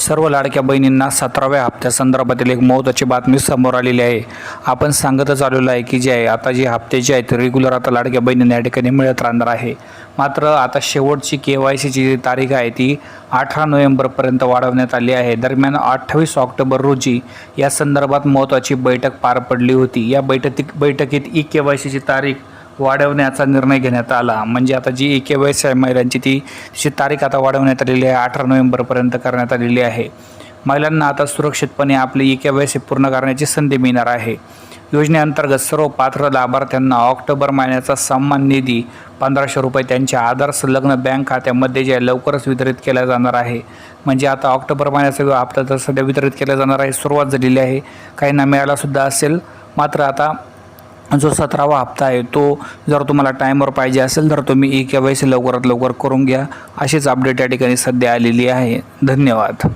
सर्व लाडक्या बहिणींना सतराव्या हप्त्यासंदर्भातील एक महत्त्वाची बातमी समोर आलेली आहे. आपण सांगतच आलेलो आहे की जे आहे आता जे हप्ते जे आहेत रेग्युलर आता लाडक्या बहिणींना या ठिकाणी मिळत राहणार आहे. मात्र आता शेवटची के वाय सीची जी तारीख आहे ती अठरा नोव्हेंबरपर्यंत वाढवण्यात आली आहे. दरम्यान अठ्ठावीस ऑक्टोबर रोजी या संदर्भात महत्त्वाची बैठक पार पडली होती. या बैठकीत बैठकीत ई के वाय सीची तारीख वाढवण्याचा निर्णय घेण्यात आला. म्हणजे आता जी ए के वाय सी आहे महिलांची ती तिची तारीख आता वाढवण्यात आलेली आहे अठरा नोव्हेंबरपर्यंत करण्यात आलेली आहे. महिलांना आता सुरक्षितपणे आपली ई के वाय सी पूर्ण करण्याची संधी मिळणार आहे. योजनेअंतर्गत सर्व पात्र लाभार्थ्यांना ऑक्टोबर महिन्याचा सन्मान निधी पंधराशे रुपये त्यांच्या आधार संलग्न बँक खात्यामध्ये जे लवकरच वितरित केला जाणार आहे. म्हणजे आता ऑक्टोबर महिन्याचा हप्ता तर सध्या वितरित केला जाणार आहे सुरुवात झालेली आहे. काहींना मिळालासुद्धा असेल. मात्र आता जो सतरावा हप्ता आहे तो जर तुम्हाला टाईमवर पाहिजे असेल तर तुम्ही ई के वाय सी लवकरात लवकर करून घ्या. अशीच अपडेट या ठिकाणी सध्या आलेली आहे. धन्यवाद.